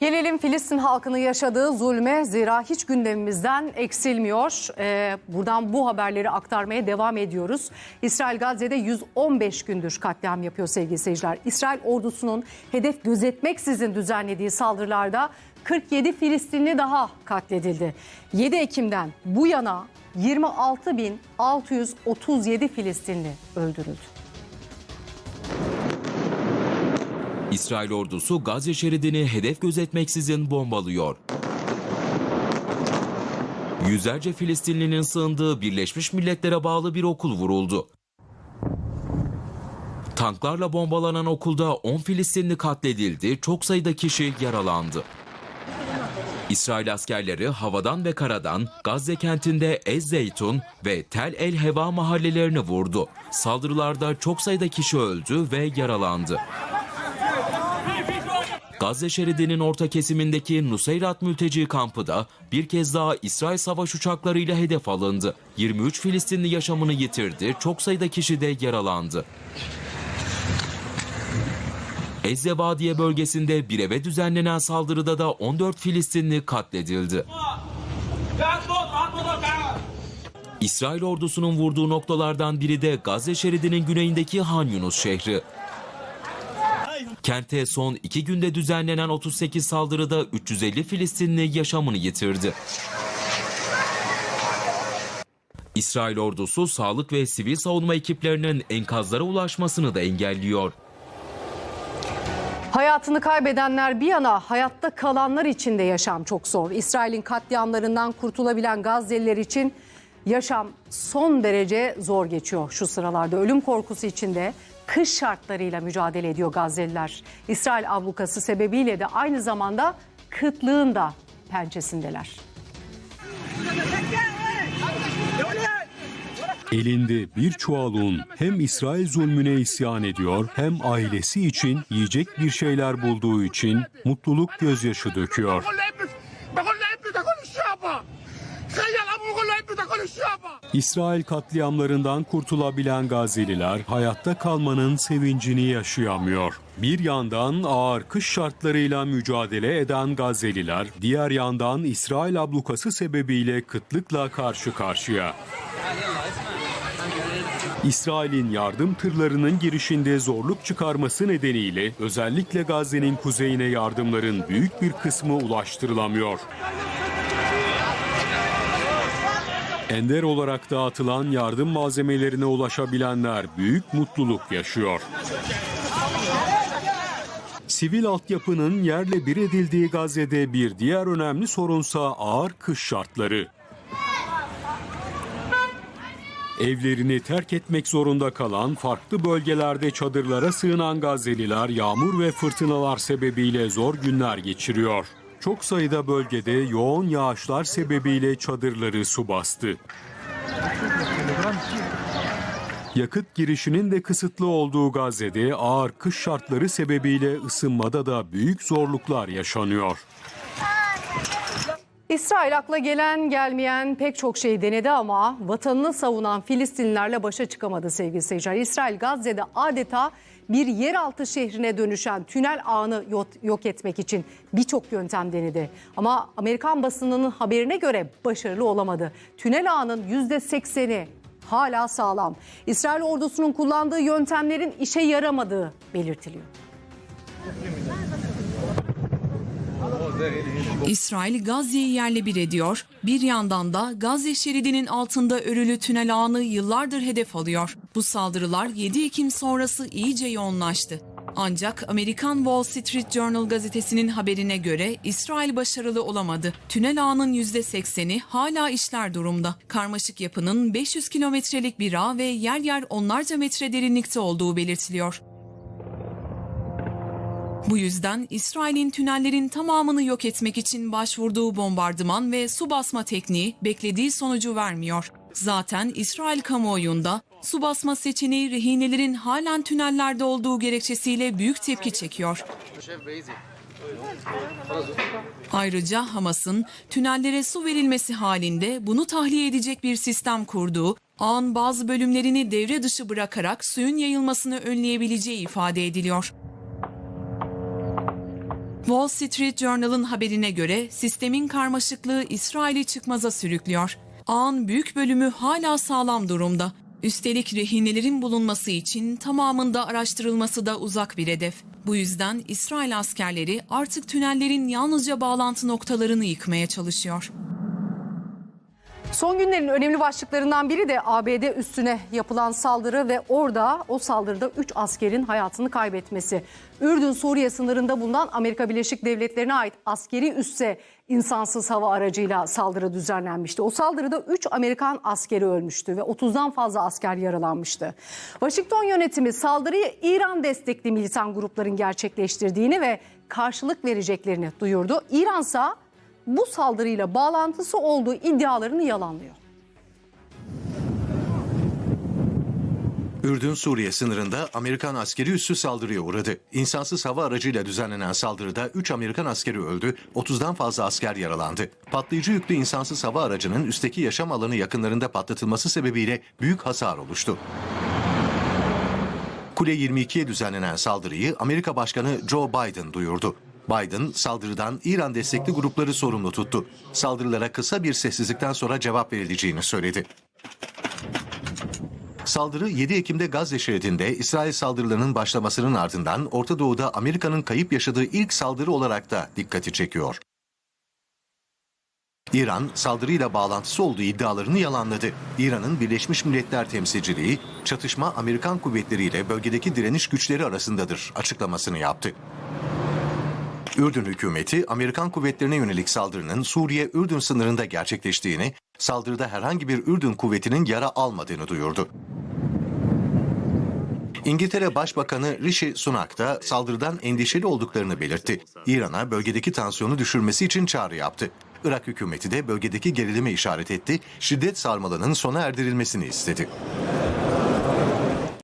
Gelelim Filistin halkının yaşadığı zulme zira hiç gündemimizden eksilmiyor. Ee, buradan bu haberleri aktarmaya devam ediyoruz. İsrail Gazze'de 115 gündür katliam yapıyor sevgili seyirciler. İsrail ordusunun hedef gözetmeksizin düzenlediği saldırılarda 47 Filistinli daha katledildi. 7 Ekim'den bu yana 26.637 Filistinli öldürüldü. İsrail ordusu Gazze şeridini hedef gözetmeksizin bombalıyor. Yüzlerce Filistinlinin sığındığı Birleşmiş Milletler'e bağlı bir okul vuruldu. Tanklarla bombalanan okulda 10 Filistinli katledildi, çok sayıda kişi yaralandı. İsrail askerleri havadan ve karadan Gazze kentinde Ez Zeytun ve Tel El Heva mahallelerini vurdu. Saldırılarda çok sayıda kişi öldü ve yaralandı. Gazze şeridinin orta kesimindeki Nuseyrat mülteci kampı da bir kez daha İsrail savaş uçaklarıyla hedef alındı. 23 Filistinli yaşamını yitirdi, çok sayıda kişi de yaralandı. Ezzebadiye bölgesinde bir eve düzenlenen saldırıda da 14 Filistinli katledildi. İsrail ordusunun vurduğu noktalardan biri de Gazze şeridinin güneyindeki Han Yunus şehri. Kente son iki günde düzenlenen 38 saldırıda 350 Filistinli yaşamını yitirdi. İsrail ordusu sağlık ve sivil savunma ekiplerinin enkazlara ulaşmasını da engelliyor. Hayatını kaybedenler bir yana hayatta kalanlar için de yaşam çok zor. İsrail'in katliamlarından kurtulabilen Gazze'liler için yaşam son derece zor geçiyor şu sıralarda. Ölüm korkusu içinde kış şartlarıyla mücadele ediyor Gazze'liler. İsrail ablukası sebebiyle de aynı zamanda kıtlığın da pençesindeler. Elinde bir çuval un hem İsrail zulmüne isyan ediyor hem ailesi için yiyecek bir şeyler bulduğu için mutluluk gözyaşı döküyor. İsrail katliamlarından kurtulabilen Gazililer hayatta kalmanın sevincini yaşayamıyor. Bir yandan ağır kış şartlarıyla mücadele eden Gazililer, diğer yandan İsrail ablukası sebebiyle kıtlıkla karşı karşıya. İsrail'in yardım tırlarının girişinde zorluk çıkarması nedeniyle özellikle Gazze'nin kuzeyine yardımların büyük bir kısmı ulaştırılamıyor. Ender olarak dağıtılan yardım malzemelerine ulaşabilenler büyük mutluluk yaşıyor. Sivil altyapının yerle bir edildiği Gazze'de bir diğer önemli sorunsa ağır kış şartları. Evlerini terk etmek zorunda kalan, farklı bölgelerde çadırlara sığınan Gazze'liler yağmur ve fırtınalar sebebiyle zor günler geçiriyor. Çok sayıda bölgede yoğun yağışlar sebebiyle çadırları su bastı. Yakıt girişinin de kısıtlı olduğu Gazze'de ağır kış şartları sebebiyle ısınmada da büyük zorluklar yaşanıyor. İsrail akla gelen gelmeyen pek çok şey denedi ama vatanını savunan Filistinlilerle başa çıkamadı sevgili seyirciler. İsrail Gazze'de adeta bir yeraltı şehrine dönüşen tünel ağını yok etmek için birçok yöntem denedi. Ama Amerikan basınının haberine göre başarılı olamadı. Tünel ağının %80'i hala sağlam. İsrail ordusunun kullandığı yöntemlerin işe yaramadığı belirtiliyor. İsrail Gazze'yi yerle bir ediyor. Bir yandan da Gazze şeridinin altında örülü tünel ağını yıllardır hedef alıyor. Bu saldırılar 7 Ekim sonrası iyice yoğunlaştı. Ancak Amerikan Wall Street Journal gazetesinin haberine göre İsrail başarılı olamadı. Tünel ağının %80'i hala işler durumda. Karmaşık yapının 500 kilometrelik bir ağ ve yer yer onlarca metre derinlikte olduğu belirtiliyor. Bu yüzden İsrail'in tünellerin tamamını yok etmek için başvurduğu bombardıman ve su basma tekniği beklediği sonucu vermiyor. Zaten İsrail kamuoyunda su basma seçeneği rehinelerin halen tünellerde olduğu gerekçesiyle büyük tepki çekiyor. Ayrıca Hamas'ın tünellere su verilmesi halinde bunu tahliye edecek bir sistem kurduğu, ağın bazı bölümlerini devre dışı bırakarak suyun yayılmasını önleyebileceği ifade ediliyor. Wall Street Journal'ın haberine göre sistemin karmaşıklığı İsrail'i çıkmaza sürüklüyor. Ağın büyük bölümü hala sağlam durumda. Üstelik rehinelerin bulunması için tamamında araştırılması da uzak bir hedef. Bu yüzden İsrail askerleri artık tünellerin yalnızca bağlantı noktalarını yıkmaya çalışıyor. Son günlerin önemli başlıklarından biri de ABD üstüne yapılan saldırı ve orada o saldırıda 3 askerin hayatını kaybetmesi. Ürdün-Suriye sınırında bulunan Amerika Birleşik Devletleri'ne ait askeri üsse insansız hava aracıyla saldırı düzenlenmişti. O saldırıda 3 Amerikan askeri ölmüştü ve 30'dan fazla asker yaralanmıştı. Washington yönetimi saldırıyı İran destekli militan grupların gerçekleştirdiğini ve karşılık vereceklerini duyurdu. İransa bu saldırıyla bağlantısı olduğu iddialarını yalanlıyor. Ürdün-Suriye sınırında Amerikan askeri üssü saldırıya uğradı. İnsansız hava aracıyla düzenlenen saldırıda 3 Amerikan askeri öldü, 30'dan fazla asker yaralandı. Patlayıcı yüklü insansız hava aracının üstteki yaşam alanı yakınlarında patlatılması sebebiyle büyük hasar oluştu. Kule 22'ye düzenlenen saldırıyı Amerika Başkanı Joe Biden duyurdu. Biden saldırıdan İran destekli grupları sorumlu tuttu. Saldırılara kısa bir sessizlikten sonra cevap verileceğini söyledi. Saldırı 7 Ekim'de Gazze şeridinde İsrail saldırılarının başlamasının ardından Orta Doğu'da Amerika'nın kayıp yaşadığı ilk saldırı olarak da dikkati çekiyor. İran saldırıyla bağlantısı olduğu iddialarını yalanladı. İran'ın Birleşmiş Milletler temsilciliği çatışma Amerikan kuvvetleriyle bölgedeki direniş güçleri arasındadır açıklamasını yaptı. Ürdün hükümeti Amerikan kuvvetlerine yönelik saldırının Suriye-Ürdün sınırında gerçekleştiğini, saldırıda herhangi bir Ürdün kuvvetinin yara almadığını duyurdu. İngiltere Başbakanı Rishi Sunak da saldırıdan endişeli olduklarını belirtti. İran'a bölgedeki tansiyonu düşürmesi için çağrı yaptı. Irak hükümeti de bölgedeki gerilime işaret etti, şiddet sarmalının sona erdirilmesini istedi.